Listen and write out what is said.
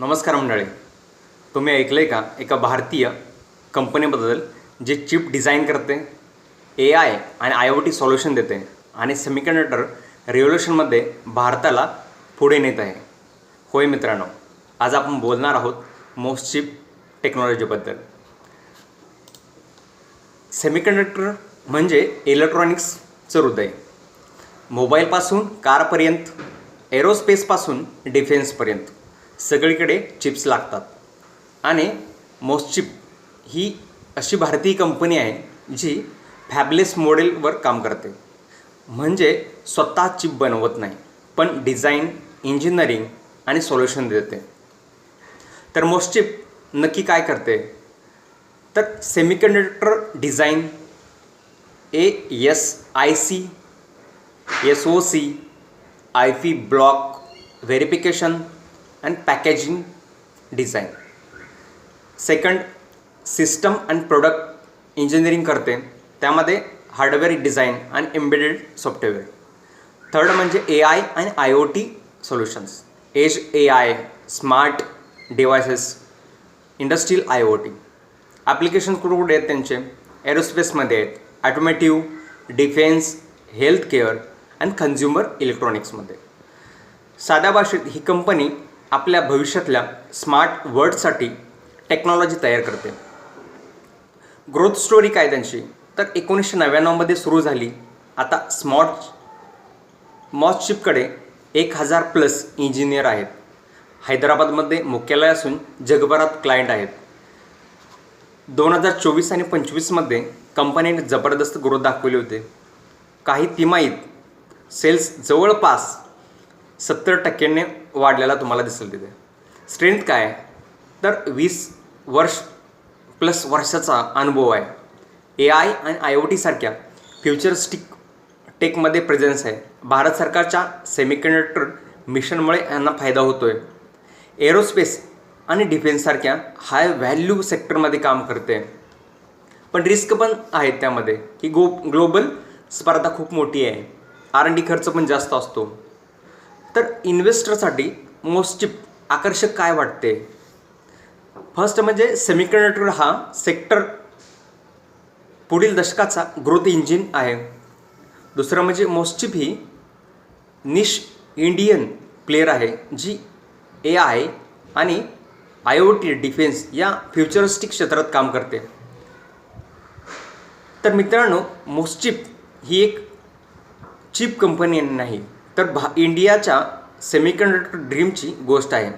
नमस्कार मंडळी. तुम्ही ऐकलं आहे का एका भारतीय कंपनीबद्दल जे चिप डिझाईन करते ए आय आणि आय ओ टी सॉल्युशन देते आणि सेमिकंडक्टर रिव्होल्युशनमध्ये भारताला पुढे नेत आहे. होय मित्रांनो आज आपण बोलणार आहोत मोस्ट चिप टेक्नॉलॉजीबद्दल सेमिकंडक्टर म्हणजे इलेक्ट्रॉनिक्सचं हृदय. मोबाईलपासून कारपर्यंत एरोस्पेसपासून डिफेन्सपर्यंत सगळीकडे चिप्स लागतात. आणि मोस्चिप ही अशी भारतीय कंपनी आहे जी फॅबलेस मॉडेलवर काम करते. म्हणजे स्वतः चिप बनवत नाही पण डिझाईन इंजिनिअरिंग आणि सोल्युशन देते. तर मोस्चिप नक्की काय करते? तर semiconductor design A S I C S O C I P block verification and packaging design. Second system and product engineering करते. त्यामध्ये हार्डवेअर डिझाईन आणि एम्बेडेड सॉफ्टवेअर थर्ड म्हणजे ए आय आणि I O T solutions edge A I smart devices industrial I O T application कुठे कुठे आहेत त्यांचे? एरोस्पेसमध्ये आहेत. Automotive defence health care and consumer इलेक्ट्रॉनिक्समध्ये साध्या भाषेत ही कंपनी आपल्या भविष्यातल्या स्मार्ट वर्डसाठी टेक्नॉलॉजी तयार करते. ग्रोथ स्टोरी काय त्यांची तर एकोणीसशे नव्याण्णवमध्ये सुरू झाली. आता स्मॉट मॉसशिपकडे एक हजार प्लस इंजिनियर आहेत. हैदराबादमध्ये मुख्यालय असून जगभरात क्लायंट आहेत. दोन हजार चोवीस आणि पंचवीसमध्ये कंपनीने जबरदस्त ग्रोथ दाखवली होते. काही तिमाहीत सेल्स जवळपास सत्तर टक्क्यांनी वाढलेला तुम्हाला दिसेल तिथे. स्ट्रेंथ काय? आहे तर वीस वर्ष प्लस वर्षाचा अनुभव आहे. ए आय आणि आय ओ टीसारख्या फ्युचरिस्टिक टेकमध्ये प्रेझेन्स आहे. भारत सरकारच्या सेमिकंडक्टर मिशनमुळे यांना फायदा होतो आहे एरोस्पेस आणि डिफेन्ससारख्या हाय व्हॅल्यू सेक्टरमध्ये काम करते. पण रिस्क पण आहेत त्यामध्ये की गो ग्लोबल स्पर्धा खूप मोठी आहे. आर एन डी खर्च पण जास्त असतो. तर इन्व्हेस्टरसाठी मोस्टचिप आकर्षक काय वाटते? फर्स्ट म्हणजे सेमिकंडक्टर हा सेक्टर पुढील दशकाचा ग्रोथ इंजिन आहे. दुसरं म्हणजे मोस्टचिप ही निश इंडियन प्लेअर आहे जी ए आय आणि आय ओ टी डिफेन्स या फ्युचरिस्टिक क्षेत्रात काम करते. तर मित्रांनो मोस्टचिप ही एक चिप कंपनी नाही. तर भा इंडियाच्या सेमीकंडक्टर ड्रीमची गोष्ट आहे.